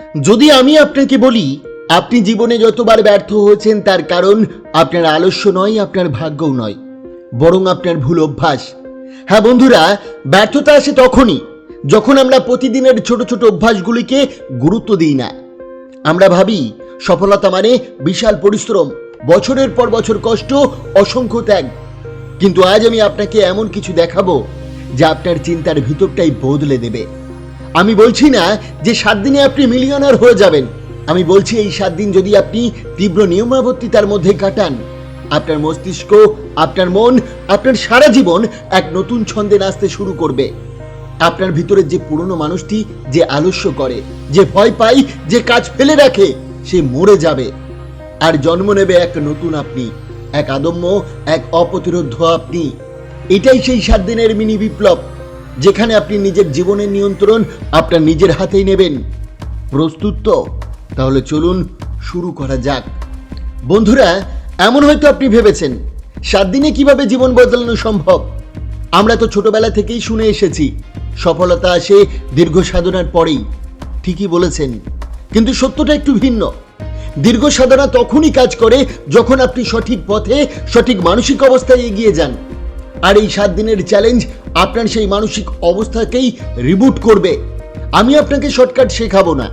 যদি আমি আপনাকে বলি, আপনি জীবনে যতবার ব্যর্থ হয়েছেন তার কারণ আপনার আলস্য নয়, আপনার ভাগ্যও নয়, বরং আপনার ভুল অভ্যাস। হ্যাঁ বন্ধুরা, ব্যর্থতা আসে তখনই যখন আমরা প্রতিদিনের ছোট ছোট অভ্যাসগুলিকে গুরুত্ব দিই না। আমরা ভাবি, সফলতা মানে বিশাল পরিশ্রম, বছরের পর বছর কষ্ট, অসংখ্য ত্যাগ। কিন্তু আজ আমি আপনাকে এমন কিছু দেখাবো, যা আপনার চিন্তার ভিতরটাই বদলে দেবে। আমি বলছি না যে সাত দিনে আপনি মিলিয়নার হয়ে যাবেন। আমি বলছি এই সাত দিন যদি আপনি তীব্র নিয়মাবর্তিতার মধ্যে কাটান, আপনার মস্তিষ্ক, আপনার মন, আপনার সারা জীবন এক নতুন ছন্দে নাচতে শুরু করবে। আপনার ভিতরে যে পুরনো মানুষটি যে আলস্য করে, যে ভয় পায়, যে কাজ ফেলে রাখে, সে মরে যাবে। আর জন্ম নেবে এক নতুন আপনি, এক আদম্য, এক অপ্রতিরোধ আপনি। এটাই সেই সাত দিনের মিনি বিপ্লব। যেখানে আপনি নিজের জীবনের নিয়ন্ত্রণ আপনার নিজের হাতেই নেবেন। প্রস্তুত তো? তাহলে চলুন শুরু করা যাক। বন্ধুরা, এমন হয়তো আপনি ভেবেছেন, সাত দিনে কীভাবে জীবন বদলানো সম্ভব? আমরা তো ছোটবেলা থেকেই শুনে এসেছি, সফলতা আসে দীর্ঘ সাধনার পরেই, ঠিকই বলেছেন। কিন্তু সত্যটা একটু ভিন্ন। দীর্ঘ সাধনা তখনই কাজ করে যখন আপনি সঠিক পথে সঠিক মানসিক অবস্থায় এগিয়ে যান। আর এই সাত দিনের চ্যালেঞ্জ আপনার সেই মানসিক অবস্থাকেই রিবুট করবে। আমি আপনাকে শর্টকাট শেখাবো না।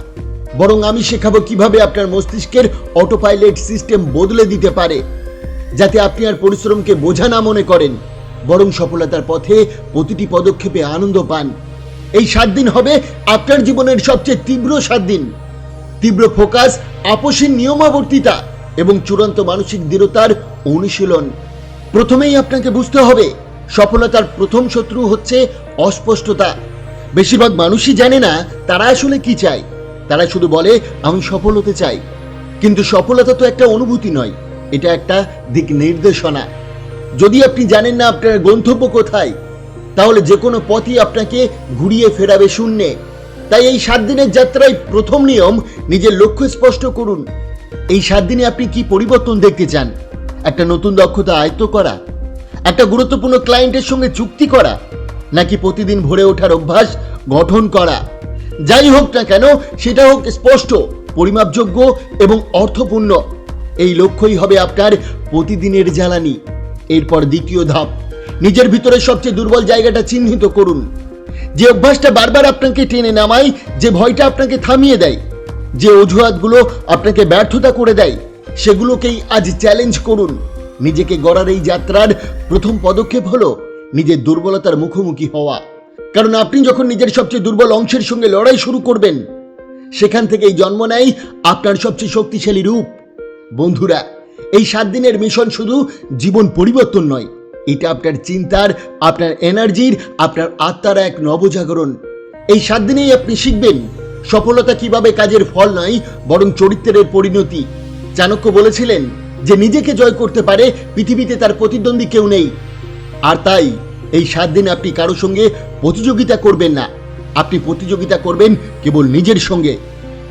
বরং আমি শেখাবো কীভাবে আপনার মস্তিষ্কের অটো পাইলট সিস্টেম বদলে দিতে পারে, যাতে আপনি আর পরিশ্রমকে বোঝা না মনে করেন, বরং সফলতার পথে প্রতিটি পদক্ষেপে আনন্দ পান। এই সাত দিন হবে আপনার জীবনের সবচেয়ে তীব্র সাত দিন। তীব্র ফোকাস আপসীন নিয়মাবর্তিতা এবং চূড়ান্ত মানসিক দৃঢ়তার অনুশীলন। প্রথমেই আপনাকে বুঝতে হবে সফলতার প্রথম শত্রু হচ্ছে অস্পষ্টতা। বেশিরভাগ মানুষই জানে না তারা আসলে কি চায়। তারা শুধু বলে, আমি সফল হতে চাই। কিন্তু সফলতা তো একটা অনুভূতি নয়, এটা একটা দিক নির্দেশনা। যদি আপনি জানেন না আপনার গন্তব্য কোথায়, তাহলে যে কোনো পথই আপনাকে ঘুরিয়ে ফেরাবে শূন্যে। তাই এই সাত দিনের যাত্রায় প্রথম নিয়ম, নিজের লক্ষ্য স্পষ্ট করুন। এই সাত দিনে আপনি কি পরিবর্তন দেখতে চান? একটা নতুন দক্ষতা আয়ত্ত করা। একটা গুরুত্বপূর্ণ ক্লায়েন্টের সঙ্গে চুক্তি করা, নাকি প্রতিদিন ভরে ওঠার অভ্যাস গঠন করা? যাই হোক না কেন, সেটা হোক স্পষ্ট, পরিমাপযোগ্য এবং অর্থপূর্ণ। এই লক্ষ্যই হবে আপনার প্রতিদিনের জ্বালানি। এরপর দ্বিতীয় ধাপ, নিজের ভিতরে সবচেয়ে দুর্বল জায়গাটা চিহ্নিত করুন। যে অভ্যাসটা বারবার আপনাকে টেনে নামায়, যে ভয়টা আপনাকে থামিয়ে দেয়, যে অজুহাতগুলো আপনাকে ব্যর্থতা করে দেয়, সেগুলোকেই আজ চ্যালেঞ্জ করুন। নিজেকে গড়ার এই যাত্রার প্রথম পদক্ষেপ হলো নিজের দুর্বলতার মুখোমুখি হওয়া। কারণ আপনি যখন নিজের সবচেয়ে দুর্বল অংশের সঙ্গে লড়াই শুরু করবেন, সেখান থেকেই জন্ম নেয় আপনার সবচেয়ে শক্তিশালী রূপ। বন্ধুরা, এই সাত দিনের মিশন শুধু জীবন পরিবর্তন নয়, এটা আপনার চিন্তার, আপনার এনার্জির, আপনার আত্মার এক নবজাগরণ। এই সাত দিনেই আপনি শিখবেন সফলতা কীভাবে কাজের ফল নয়, বরং চরিত্রের পরিণতি। চাণক্য বলেছিলেন যে নিজেকে জয় করতে পারে, পৃথিবীতে তার প্রতিদ্বন্দ্বী কেউ নেই। আর তাই, এই সাত দিন আপনি কারও সঙ্গে প্রতিযোগিতা করবেন না। আপনি প্রতিযোগিতা করবেন কেবল নিজের সঙ্গে।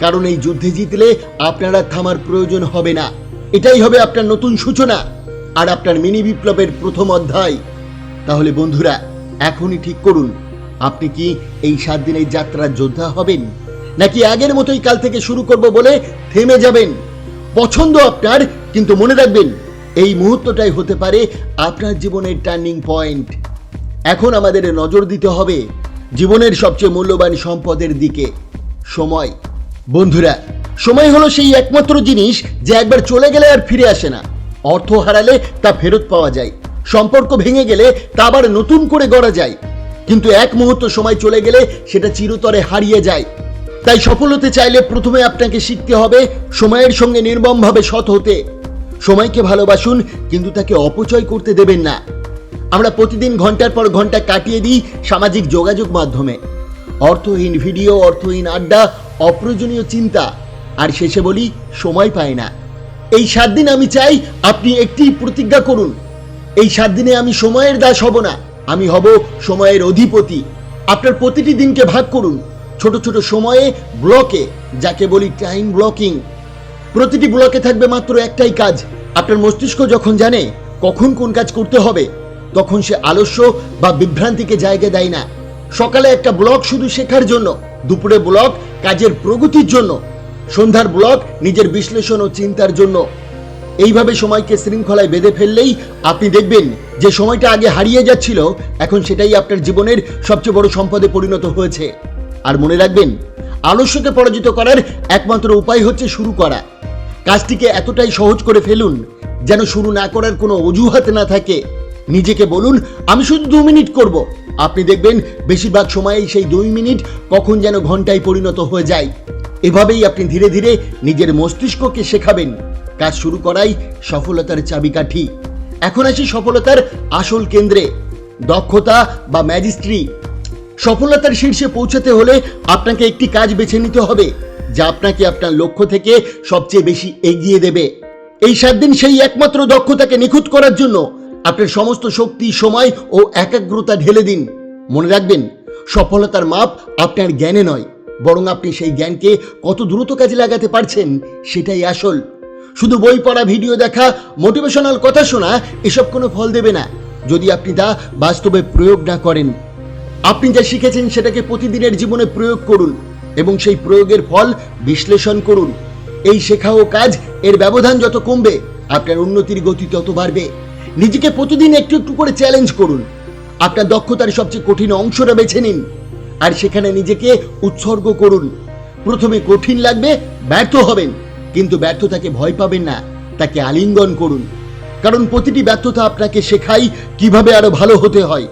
কারণ এই যুদ্ধে জিতলে আপনার থামার প্রয়োজন হবে না। এটাই হবে আপনার নতুন সূচনা আর আপনার মিনি বিপ্লবের প্রথম অধ্যায়। তাহলে বন্ধুরা, এখনই ঠিক করুন, আপনি কি এই সাত দিনের যাত্রার যোদ্ধা হবেন? নাকি আগের মতোই কাল থেকে শুরু করব বলে থেমে যাবেন? পছন্দ আপনার কিন্তু মনে রাখবেন, এই মুহূর্তটাই হতে পারে আপনার জীবনের টার্নিং পয়েন্ট। এখন আমাদের নজর দিতে হবে জীবনের সবচেয়ে মূল্যবান সম্পদের দিকে। সময়। বন্ধুরা, সময় হলো সেই একমাত্র জিনিস যে একবার চলে গেলে আর ফিরে আসে না। অর্থ হারালে তা ফেরত পাওয়া যায়। সম্পর্ক ভেঙে গেলে তা আবার নতুন করে গড়া যায়। কিন্তু এক মুহূর্ত সময় চলে গেলে সেটা চিরতরে হারিয়ে যায়। তাই সফল হতে চাইলে প্রথমে আপনাকে শিখতে হবে সময়ের সঙ্গে নির্মমভাবে সৎ হতে। সময়কে ভালোবাসুন, কিন্তু তাকে অপচয় করতে দেবেন না। আমরা প্রতিদিন ঘণ্টার পর ঘণ্টা কাটিয়ে দিই সামাজিক যোগাযোগ মাধ্যমে। অর্থহীন ভিডিও, অর্থহীন আড্ডা, অপ্রয়োজনীয় চিন্তা, আর শেষে বলি, সময় পায় না। এই সাত দিন আমি চাই আপনি একটি প্রতিজ্ঞা করুন। এই সাত দিনে আমি সময়ের দাস হব না, আমি হব সময়ের অধিপতি। আপনার প্রতিটি দিনকে ভাগ করুন, ছোট ছোট সময়ে, ব্লকে, যাকে বলি টাইম ব্লকিং প্রতিটি ব্লকে থাকবে মাত্র একটাই কাজ। আপনার মস্তিষ্ক যখন জানে কখন কোন কাজ করতে হবে, তখন সে আলস্য বা বিভ্রান্তিকে জায়গা দেয় না। সকালে একটা ব্লক শুধু শেখার জন্য, দুপুরে ব্লক কাজের প্রগতির জন্য, সন্ধ্যার ব্লক নিজের বিশ্লেষণ ও চিন্তার জন্য। এইভাবে সময়কে শৃঙ্খলায় বেঁধে ফেললেই আপনি দেখবেন যে সময়টা আগে হারিয়ে যাচ্ছিল, এখন সেটাই আপনার জীবনের সবচেয়ে বড় সম্পদে পরিণত হয়েছে। আর মনে রাখবেন, আলস্যকে পরাজিত করার একমাত্র উপায় হচ্ছে শুরু করা। কাজটিকে এতটাই সহজ করে ফেলুন, যেন শুরু না করার কোনো অজুহাত না থাকে। নিজেকে বলুন, আমি শুধু দু মিনিট করব। আপনি দেখবেন, বেশিরভাগ সময়েই সেই দুই মিনিট কখন যেন ঘন্টায় পরিণত হয়ে যায়। এভাবেই আপনি ধীরে ধীরে নিজের মস্তিষ্ককে শেখাবেন। কাজ শুরু করাই সফলতার চাবিকাঠি। এখন আসি সফলতার আসল কেন্দ্রে। দক্ষতা বা ম্যাজিস্ট্রি। সফলতার শীর্ষে পৌঁছাতে হলে আপনাকে একটি কাজ বেছে নিতে হবে। যা আপনাকে আপনার লক্ষ্য থেকে সবচেয়ে বেশি এগিয়ে দেবে। এই সাত দিন সেই একমাত্র দক্ষতাকে নিখুঁত করার জন্য আপনার সমস্ত শক্তি, সময় ও একাগ্রতা ঢেলে দিন। মনে রাখবেন, সফলতার মাপ আপনার জ্ঞানে নয়, বরং আপনি সেই জ্ঞানকে কত দ্রুত কাজে লাগাতে পারছেন সেটাই আসল। শুধু বই পড়া, ভিডিও দেখা, মোটিভেশনাল কথা শোনা, এসব কোনো ফল দেবে না। যদি আপনি তা বাস্তবে প্রয়োগ না করেন, আপনি যা শিখেছেন সেটাকে প্রতিদিনের জীবনে প্রয়োগ করুন। এবং সেই প্রয়োগের ফল বিশ্লেষণ করুন। এই শেখা ও কাজ, এর ব্যবধান যত কমবে, আপনার উন্নতির গতি তত বাড়বে। নিজেকে প্রতিদিন একটু একটু করে চ্যালেঞ্জ করুন। আপনার দক্ষতার সবচেয়ে কঠিন অংশটা বেছে নিন আর সেখানে নিজেকে উৎসর্গ করুন। প্রথমে কঠিন লাগবে, ব্যর্থ হবেন, কিন্তু ব্যর্থতাকে ভয় পাবেন না, তাকে আলিঙ্গন করুন। কারণ প্রতিটি ব্যর্থতা আপনাকে শেখাই কীভাবে আরও ভালো হতে হয়।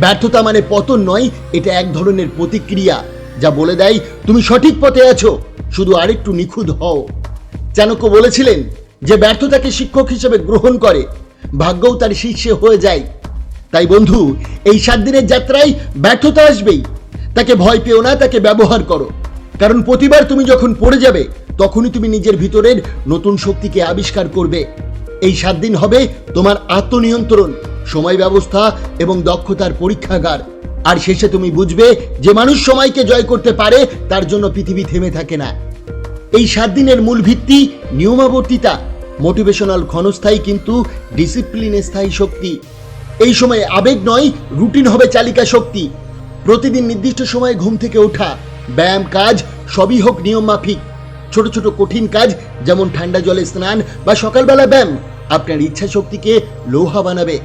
ব্যর্থতা মানে পতন নয়, এটা এক ধরনের প্রতিক্রিয়া। যা বলে দেয়, তুমি সঠিক পথে আছো। শুধু আরেকটু নিখুঁত হও। চাণক্য বলেছিলেন যে, ব্যর্থতাকে শিক্ষক হিসেবে গ্রহণ করে, ভাগ্যও তার শীর্ষে হয়ে যায়। তাই বন্ধু, এই সাত দিনের যাত্রায় ব্যর্থতা আসবেই। তাকে ভয় পেও না, তাকে ব্যবহার করো। কারণ প্রতিবার তুমি যখন পড়ে যাবে, তখনই তুমি নিজের ভিতরের নতুন শক্তিকে আবিষ্কার করবে। এই সাত দিন হবে তোমার আত্মনিয়ন্ত্রণ, সময় ব্যবস্থা এবং দক্ষতার পরীক্ষাগার। আর শেষে তুমি বুঝবে যে মানুষ সময়কে জয় করতে পারে, তার জন্য পৃথিবী থেমে থাকে না। এই সাত দিনের মূল ভিত্তি নিয়মাবর্তিতা মোটিভেশনাল ক্ষণস্থায়ী কিন্তু ডিসিপ্লিন স্থায়ী শক্তি। এই সময়ে আবেগ নয় রুটিন হবে চালিকা শক্তি। প্রতিদিন নির্দিষ্ট সময়ে ঘুম থেকে ওঠা, ব্যায়াম, কাজ, সবই হোক নিয়ম মাফিক। ছোট ছোট কঠিন কাজ, যেমন ঠান্ডা জলে স্নান বা সকালবেলা ব্যায়াম, আপনার ইচ্ছা শক্তিকে লোহা বানাবে।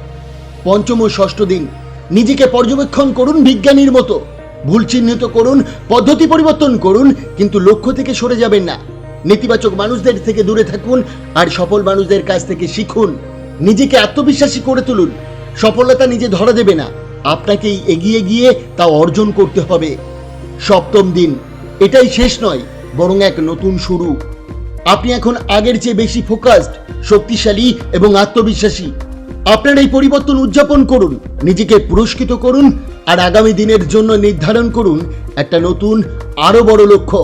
পঞ্চম ও ষষ্ঠ দিন নিজেকে পর্যবেক্ষণ করুন বিজ্ঞানীর মতো। ভুল চিহ্নিত করুন, পদ্ধতি পরিবর্তন করুন, কিন্তু লক্ষ্য থেকে সরে যাবেন না। নেতিবাচক মানুষদের থেকে দূরে থাকুন আর সফল মানুষদের কাছ থেকে শিখুন। নিজেকে আত্মবিশ্বাসী করে তুলুন। সফলতা নিজে ধরা দেবে না। আপনাকেই এগিয়ে গিয়ে তা অর্জন করতে হবে। সপ্তম দিন। এটাই শেষ নয়, বরং এক নতুন শুরু। আপনি এখন আগের চেয়ে বেশি ফোকাসড শক্তিশালী এবং আত্মবিশ্বাসী। আপনার এই পরিবর্তন উদযাপন করুন, নিজেকে পুরস্কৃত করুন, আর আগামী দিনের জন্য নির্ধারণ করুন একটা নতুন আরও বড় লক্ষ্য।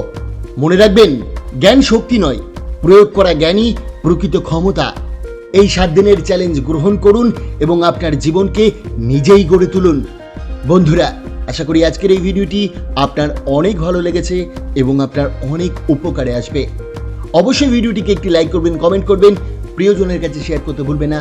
মনে রাখবেন, জ্ঞান শক্তি নয়, প্রয়োগ করা জ্ঞানই প্রকৃত ক্ষমতা। এই সাত দিনের চ্যালেঞ্জ গ্রহণ করুন এবং আপনার জীবনকে নিজেই গড়ে তুলুন। বন্ধুরা, আশা করি আজকের এই ভিডিওটি আপনার অনেক ভালো লেগেছে এবং আপনার অনেক উপকারে আসবে। অবশ্যই ভিডিওটিকে একটি লাইক করবেন কমেন্ট করবেন, প্রিয়জনের কাছে শেয়ার করতে ভুলবেন না।